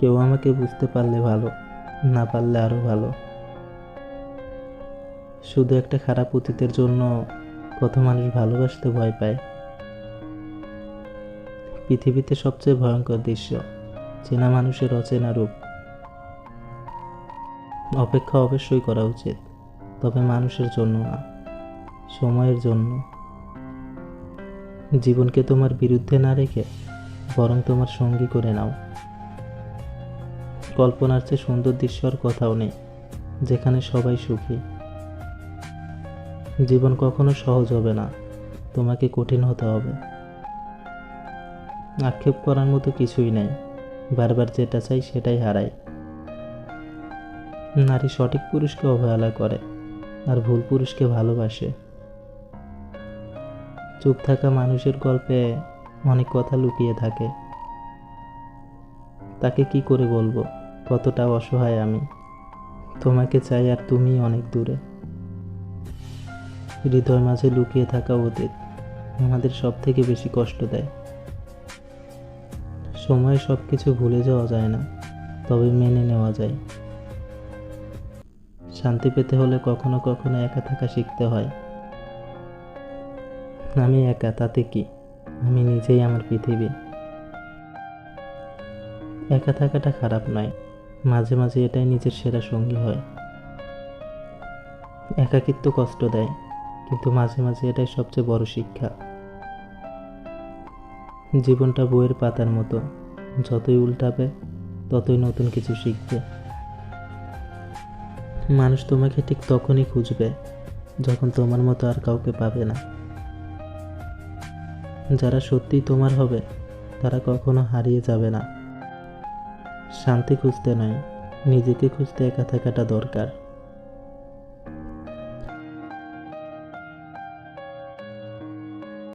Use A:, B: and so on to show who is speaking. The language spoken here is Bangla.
A: কেউ আমাকে বুঝতে পারলে ভালো, না পারলে আরও ভালো। শুধু একটা খারাপ অতীতের জন্য কত মানুষ ভালোবাসতে ভয় পায়। পৃথিবীতে সবচেয়ে ভয়ঙ্কর দৃশ্য, চেনা মানুষের অচেনা রূপ। অপেক্ষা অবশ্যই করা উচিত, তবে মানুষের জন্য না, সময়ের জন্য। জীবনকে তোমার বিরুদ্ধে না রেখে, বরং তোমার সঙ্গী করে নাও। কল্পনার চেয়ে সুন্দর দৃশ্য আর কোথাও নেই, যেখানে সবাই সুখী। জীবন কখনো সহজ হবে না, তোমাকে কঠিন হতে হবে। আক্ষেপ করার মতো কিছুই নেই, বারবার যেটা চাই সেটাই হারায় নারী সঠিক পুরুষকে অবহেলা করে আর ভুল পুরুষকে ভালোবাসে। চুপ থাকা মানুষের গল্পে অনেক কথা লুকিয়ে থাকে। তাকে কি করে বলব? কতটা অসহায় আমি। তোমাকে চাই আর তুমি অনেক দূরে। হৃদয় মাঝে লুকিয়ে থাকা অতীত আমাদের সব থেকে বেশি কষ্ট দেয়। সময়ে সব কিছু ভুলে যাওয়া যায় না, তবে মেনে নেওয়া যায়। শান্তি পেতে হলে কখনো কখনো একা থাকা শিখতে হয়। আমি একা, তাতে কি? আমি নিজেই আমার পৃথিবী। একা থাকাটা খারাপ নয়। মাঝে মাঝে এটাই নিজের সেরা সঙ্গী হয়। একাকিত্ব কষ্ট দেয়, কিন্তু মাঝে মাঝে এটাই সবচেয়ে বড় শিক্ষা। জীবনটা বইয়ের পাতার মতো, যতই উল্টাবে, ততই নতুন কিছু শিখবে। মানুষ তোমাকে ঠিক তখনই খুঁজবে, যখন তোমার মতো আর কাউকে পাবে না। যারা সত্যিই তোমার হবে, তারা কখনো হারিয়ে যাবে না। শান্তি খুঁজতে নয় নিজেকে খুঁজতে একা থাকাটা দরকার।